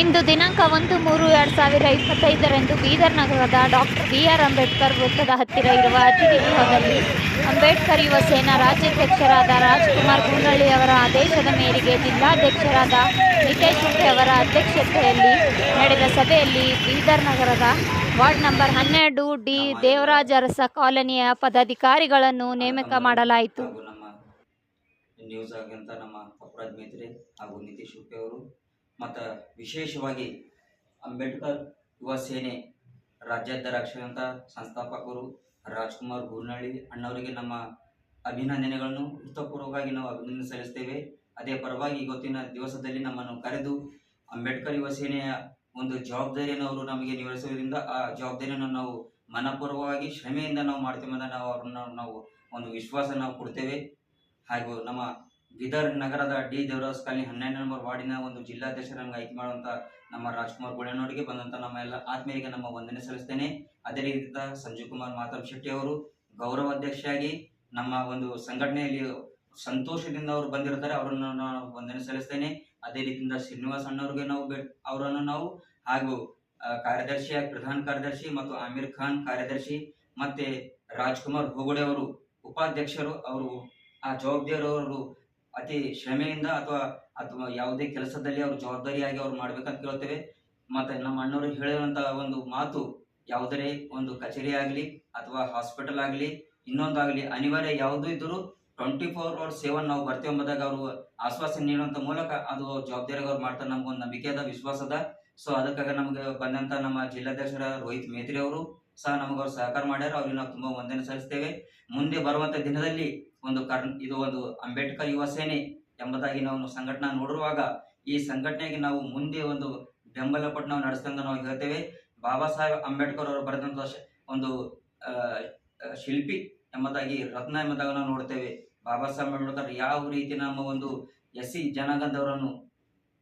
ಇಂದು ದಿನಾಂಕ ಒಂದು ಮೂರು ಎರಡು ಸಾವಿರ ಇಪ್ಪತ್ತೈದರಂದು ಬೀದರ್ ನಗರದ ಡಾಕ್ಟರ್ ಬಿ ಆರ್ ಅಂಬೇಡ್ಕರ್ ವೃತ್ತದ ಹತ್ತಿರ ಇರುವ ಅತಿಥಿ ಗೃಹದಲ್ಲಿ ಅಂಬೇಡ್ಕರ್ ಯುವ ಸೇನಾ ರಾಜ್ಯಾಧ್ಯಕ್ಷರಾದ ರಾಜ್ಕುಮಾರ್ ಗುಂಡಳ್ಳಿ ಅವರ ಆದೇಶದ ಮೇರೆಗೆ ಜಿಲ್ಲಾಧ್ಯಕ್ಷರಾದ ನಿತೇಶ್ ಹುಂಡೆ ಅವರ ಅಧ್ಯಕ್ಷತೆಯಲ್ಲಿ ನಡೆದ ಸಭೆಯಲ್ಲಿ ಬೀದರ್ ನಗರದ ವಾರ್ಡ್ ನಂಬರ್ ಹನ್ನೆರಡು ಡಿ. ದೇವರಾಜ ಅರಸ ಕಾಲನಿಯ ಪದಾಧಿಕಾರಿಗಳನ್ನು ನೇಮಕ ಮಾಡಲಾಯಿತು. ನ್ಯೂಸ್ ಆಗಂತ ನಮ್ಮ ಮೇತ್ರೆ ಹಾಗೂ ನಿತೀಶ್ ಅವರು ಮತ್ತು ವಿಶೇಷವಾಗಿ ಅಂಬೇಡ್ಕರ್ ಯುವ ಸೇನೆ ರಾಜ್ಯಾಧ್ಯಕ್ಷರಂಥ ಸಂಸ್ಥಾಪಕರು ರಾಜ್ಕುಮಾರ್ ಗೂರ್ನಳ್ಳಿ ಅಣ್ಣವರಿಗೆ ನಮ್ಮ ಅಭಿನಂದನೆಗಳನ್ನು ಹೃತಪೂರ್ವಕವಾಗಿ ನಾವು ಅಭಿನಂದನೆ ಸಲ್ಲಿಸ್ತೇವೆ. ಅದೇ ಪರವಾಗಿ ಇವತ್ತಿನ ದಿವಸದಲ್ಲಿ ನಮ್ಮನ್ನು ಕರೆದು ಅಂಬೇಡ್ಕರ್ ಯುವ ಸೇನೆಯ ಒಂದು ಜವಾಬ್ದಾರಿಯನ್ನು ಅವರು ನಮಗೆ ನಿರ್ವಹಿಸುವುದರಿಂದ ಆ ಜವಾಬ್ದಾರಿಯನ್ನು ನಾವು ಮನಪೂರ್ವವಾಗಿ ಶ್ರಮೆಯಿಂದ ನಾವು ಮಾಡ್ತೇವೆ ಅಂತ ನಾವು ಅವ್ರನ್ನ ನಾವು ಒಂದು ವಿಶ್ವಾಸ ನಾವು ಕೊಡ್ತೇವೆ. ಹಾಗೂ ನಮ್ಮ ಬೀದರ್ ನಗರದ ಡಿ ದೇವರಾಜ್ ಕಾಲನಿ ಹನ್ನೆರಡು ನಂಬರ್ ವಾರ್ಡಿನ ಒಂದು ಜಿಲ್ಲಾಧ್ಯಕ್ಷರ ಆಯ್ಕೆ ಮಾಡುವಂತ ನಮ್ಮ ರಾಜ್ಕುಮಾರ್ ಗುಳೆನೋಡಿಗೆ ಬಂದಂತ ನಮ್ಮ ಎಲ್ಲ ಆತ್ಮೀಯರಿಗೆ ನಮ್ಮ ವಂದನೆ ಸಲ್ಲಿಸ್ತೇನೆ. ಅದೇ ರೀತಿಯಿಂದ ಸಂಜೀವ್ ಕುಮಾರ್ ಮಾತಾಡ್ ಶೆಟ್ಟಿ ಅವರು ಗೌರವ ಅಧ್ಯಕ್ಷರಾಗಿ ನಮ್ಮ ಒಂದು ಸಂಘಟನೆಯಲ್ಲಿ ಸಂತೋಷದಿಂದ ಅವರು ಬಂದಿರ್ತಾರೆ, ಅವರನ್ನು ನಾನು ವಂದನೆ ಸಲ್ಲಿಸ್ತೇನೆ. ಅದೇ ರೀತಿಯಿಂದ ಶ್ರೀನಿವಾಸ್ ಅಣ್ಣವ್ರಿಗೆ ನಾವು ಅವರನ್ನು ನಾವು ಹಾಗೂ ಕಾರ್ಯದರ್ಶಿಯಾಗಿ ಪ್ರಧಾನ ಕಾರ್ಯದರ್ಶಿ ಮತ್ತು ಆಮೀರ್ ಖಾನ್ ಕಾರ್ಯದರ್ಶಿ ಮತ್ತೆ ರಾಜ್ಕುಮಾರ್ ಹೋಗಡೆ ಅವರು ಉಪಾಧ್ಯಕ್ಷರು, ಅವರು ಆ ಜವಾಬ್ದಾರಿಯವರು ಅತಿ ಶ್ರಮೆಯಿಂದ ಅಥವಾ ಅಥವಾ ಯಾವುದೇ ಕೆಲಸದಲ್ಲಿ ಅವರು ಜವಾಬ್ದಾರಿಯಾಗಿ ಅವ್ರು ಮಾಡ್ಬೇಕಂತ ಕೇಳ್ತೇವೆ. ಮತ್ತೆ ನಮ್ಮ ಅಣ್ಣವರು ಹೇಳಿರುವಂತಹ ಒಂದು ಮಾತು ಯಾವುದೇ ಒಂದು ಕಚೇರಿ ಆಗಲಿ ಅಥವಾ ಹಾಸ್ಪಿಟಲ್ ಆಗಲಿ ಇನ್ನೊಂದಾಗಲಿ ಅನಿವಾರ್ಯ ಯಾವುದೂ ಇದ್ದರೂ ಟ್ವೆಂಟಿ ಫೋರ್ ಅವರ್ ಸೇವನ್ ನಾವು ಬರ್ತೇವೆ ಎಂಬುದಾಗ ಅವರು ಆಶ್ವಾಸನೆ ನೀಡುವಂತ ಮೂಲಕ ಅದು ಜವಾಬ್ದಾರಿಯಾಗಿ ಅವ್ರು ಮಾಡ್ತಾರೆ ನಮ್ಗೊಂದು ನಂಬಿಕೆ ಅದ ವಿಶ್ವಾಸ ಅದ. ಸೊ ಅದಕ್ಕಾಗಿ ನಮಗೆ ಬಂದಂತ ನಮ್ಮ ಜಿಲ್ಲಾಧ್ಯಕ್ಷರ ರೋಹಿತ್ ಮೇತ್ರಿ ಅವರು ಸಹ ನಮಗೆ ಅವ್ರು ಸಹಕಾರ ಮಾಡ್ಯಾರ. ಅವ್ರಿಗೆ ನಾವು ತುಂಬಾ ವಂದನೆ ಸಲ್ಲಿಸ್ತೇವೆ. ಮುಂದೆ ಬರುವಂತ ದಿನದಲ್ಲಿ ಒಂದು ಕರ್ ಇದು ಒಂದು ಅಂಬೇಡ್ಕರ್ ಯುವ ಸೇನೆ ಎಂಬುದಾಗಿ ನಾವು ಸಂಘಟನೆ ನೋಡಿರುವಾಗ ಈ ಸಂಘಟನೆಗೆ ನಾವು ಮುಂದೆ ಒಂದು ಬೆಂಬಲ ಕೊಟ್ಟು ನಾವು ನಡೆಸ್ತಂತ ನಾವು ಹೇಳ್ತೇವೆ. ಬಾಬಾ ಸಾಹೇಬ್ ಅಂಬೇಡ್ಕರ್ ಅವರು ಬರೆದಂತ ಒಂದು ಶಿಲ್ಪಿ ಎಂಬುದಾಗಿ, ರತ್ನ ಎಂಬುದಾಗಿ ನಾವು ನೋಡ್ತೇವೆ. ಬಾಬಾ ಸಾಹೇಬ್ ಅಂಬೇಡ್ಕರ್ ಯಾವ ರೀತಿ ನಮ್ಮ ಒಂದು ಎಸ್ ಸಿ ಜನಗಂಧವರನ್ನು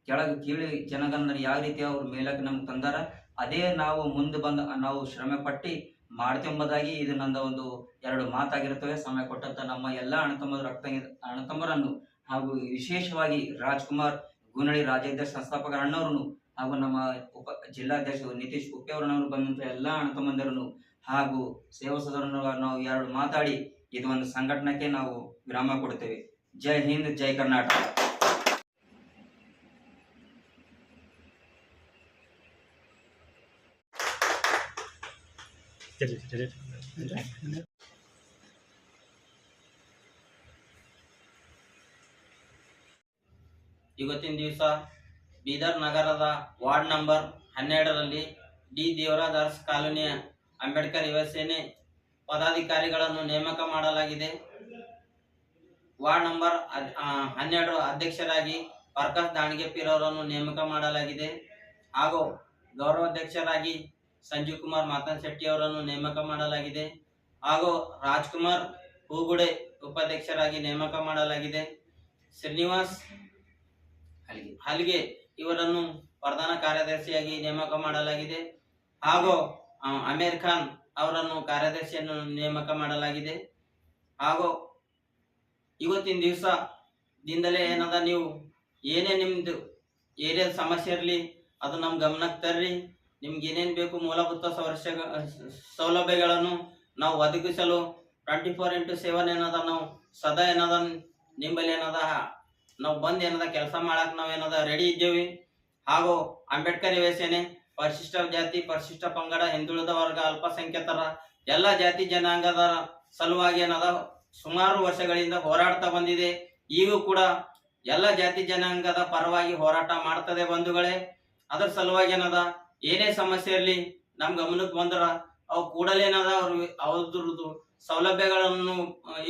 ಕೆಳಗೆ ಕೀಳಿ ಜನಗಣನ ಯಾವ ರೀತಿ ಅವ್ರ ಮೇಲಕ್ಕೆ ನಮ್ಗೆ ತಂದಾರ, ಅದೇ ನಾವು ಮುಂದೆ ಬಂದು ನಾವು ಶ್ರಮೆ ಪಟ್ಟಿ ಮಾಡ್ತೆಂಬುದಾಗಿ ಇದು ನನ್ನ ಒಂದು ಎರಡು ಮಾತಾಗಿರುತ್ತವೆ. ಸಮಯ ಕೊಟ್ಟಂತ ನಮ್ಮ ಎಲ್ಲ ಅಣ್ಣತಮ್ಮರು ರಕ್ತ ಅಣ್ಣತಮ್ಮರನ್ನು ಹಾಗೂ ವಿಶೇಷವಾಗಿ ರಾಜ್ಕುಮಾರ್ ಗುನಳಿ ರಾಜ್ಯಾಧ್ಯಕ್ಷ ಸಂಸ್ಥಾಪಕ ಅಣ್ಣವರನ್ನು ಹಾಗೂ ನಮ್ಮ ಉಪ ಜಿಲ್ಲಾಧ್ಯಕ್ಷ ನಿತೀಶ್ ಉಪ್ಪೆ ಅವರನ್ನು ಬಂದಂತ ಎಲ್ಲ ಅಣತಮ್ಮಂದರನ್ನು ಹಾಗೂ ಸೇವಾ ಸದರನ್ನು ನಾವು ಎರಡು ಮಾತಾಡಿ ಇದು ಒಂದು ಸಂಘಟನೆಗೆ ನಾವು ವಿರಾಮ ಕೊಡ್ತೇವೆ ಜೈ ಹಿಂದ್, ಜೈ ಕರ್ನಾಟಕ. ಇವತ್ತಿನ ದಿವಸ ಬೀದರ್ ನಗರದ ವಾರ್ಡ್ ನಂಬರ್ ಹನ್ನೆರಡರಲ್ಲಿ ಡಿ. ದೇವರಾದಾರ್ಸ್ ಕಾಲೋನಿಯ ಅಂಬೇಡ್ಕರ್ ಯುವ ಸೇನೆ ಪದಾಧಿಕಾರಿಗಳನ್ನು ನೇಮಕ ಮಾಡಲಾಗಿದೆ. ವಾರ್ಡ್ ನಂಬರ್ ಹನ್ನೆರಡು ಅಧ್ಯಕ್ಷರಾಗಿ ಪರ್ಕಸ್ ದಾಣಿಗೆಪ್ಪಿರವರನ್ನು ನೇಮಕ ಮಾಡಲಾಗಿದೆ. ಹಾಗೂ ಗೌರವಾಧ್ಯಕ್ಷರಾಗಿ ಸಂಜೀವ್ ಕುಮಾರ್ ಮಾತನ್ ಶೆಟ್ಟಿ ಅವರನ್ನು ನೇಮಕ ಮಾಡಲಾಗಿದೆ. ಹಾಗೂ ರಾಜ್ಕುಮಾರ್ ಹೂಗುಡೆ ಉಪಾಧ್ಯಕ್ಷರಾಗಿ ನೇಮಕ ಮಾಡಲಾಗಿದೆ. ಶ್ರೀನಿವಾಸ್ ಹಲ್ಗೆ. ಇವರನ್ನು ಪ್ರಧಾನ ಕಾರ್ಯದರ್ಶಿಯಾಗಿ ನೇಮಕ ಮಾಡಲಾಗಿದೆ. ಹಾಗೂ ಅಮೀರ್ ಖಾನ್ ಅವರನ್ನು ಕಾರ್ಯದರ್ಶಿಯನ್ನು ನೇಮಕ ಮಾಡಲಾಗಿದೆ. ಹಾಗೂ ಇವತ್ತಿನ ದಿವಸ ದಿಂದಲೇ ಏನದ ನೀವು ಏನೇ ನಿಮ್ದು ಏರಿಯಾದ ಸಮಸ್ಯೆ ಇರಲಿ ಅದು ನಮ್ಮ ಗಮನಕ್ಕೆ ತರ್ರಿ. ನಿಮ್ಗೆ ಏನೇನು ಬೇಕು ಮೂಲಭೂತ ಸೌರ್ಯ ಸೌಲಭ್ಯಗಳನ್ನು ನಾವು ಒದಗಿಸಲು ಟ್ವೆಂಟಿ ಫೋರ್ ಇಂಟು ಸೆವೆನ್ ಏನದ ನಾವು ಸದಾ ಏನದ ನಿಂಬಲ್ಲಿ ಏನದ ನಾವು ಬಂದು ಏನದ ಕೆಲಸ ಮಾಡಕ್ಕೆ ನಾವು ಏನದ ರೆಡಿ ಇದ್ದೇವೆ. ಹಾಗೂ ಅಂಬೇಡ್ಕರ್ ಯುವಸೇನೆ ಪರಿಶಿಷ್ಟ ಜಾತಿ, ಪರಿಶಿಷ್ಟ ಪಂಗಡ, ಹಿಂದುಳಿದ ವರ್ಗ, ಅಲ್ಪಸಂಖ್ಯಾತರ, ಎಲ್ಲ ಜಾತಿ ಜನಾಂಗದ ಸಲುವಾಗಿ ಏನದ ಸುಮಾರು ವರ್ಷಗಳಿಂದ ಹೋರಾಡ್ತಾ ಬಂದಿದೆ. ಈಗೂ ಕೂಡ ಎಲ್ಲ ಜಾತಿ ಜನಾಂಗದ ಪರವಾಗಿ ಹೋರಾಟ ಮಾಡ್ತದೆ ಬಂಧುಗಳೇ. ಅದರ ಸಲುವಾಗಿ ಏನದ ಏನೇ ಸಮಸ್ಯೆ ಇರಲಿ, ನಮ್ ಗಮನಕ್ಕೆ ಬಂದ್ರ ಅವು ಕೂಡಲೇ ಏನದ, ಅವ್ರ ಅವ್ರದ್ದು ಸೌಲಭ್ಯಗಳನ್ನು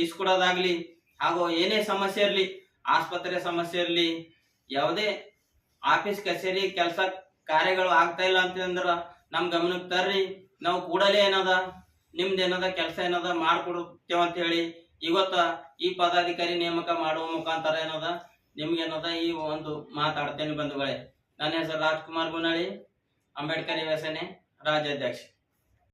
ಇಸ್ಕೊಡೋದಾಗ್ಲಿ ಹಾಗೂ ಏನೇ ಸಮಸ್ಯೆ ಇರಲಿ, ಆಸ್ಪತ್ರೆ ಸಮಸ್ಯೆ ಇರಲಿ, ಯಾವುದೇ ಆಫೀಸ್, ಕಚೇರಿ, ಕೆಲಸ ಕಾರ್ಯಗಳು ಆಗ್ತಾ ಇಲ್ಲ ಅಂತಂದ್ರ ನಮ್ ಗಮನಕ್ಕೆ ತರ್ರಿ, ನಾವು ಕೂಡಲೇ ಏನದ, ನಿಮ್ದು ಏನದ, ಕೆಲಸ ಏನದ ಮಾಡ್ಕೊಡ್ತೇವ ಅಂತ ಹೇಳಿ ಇವತ್ತ ಈ ಪದಾಧಿಕಾರಿ ನೇಮಕ ಮಾಡುವ ಮುಖಾಂತರ ಏನದ, ನಿಮ್ಗೆ ಏನದ ಈ ಒಂದು ಮಾತಾಡ್ತೇನೆ ಬಂಧುಗಳೇ. ನನ್ನ ಹೆಸರು ರಾಜ್ಕುಮಾರ್ ಗುನಳಿ ಅಂಬೇಡ್ಕರ್ ಯುವ ಸೇನೆ ರಾಜ್ಯಾಧ್ಯಕ್ಷ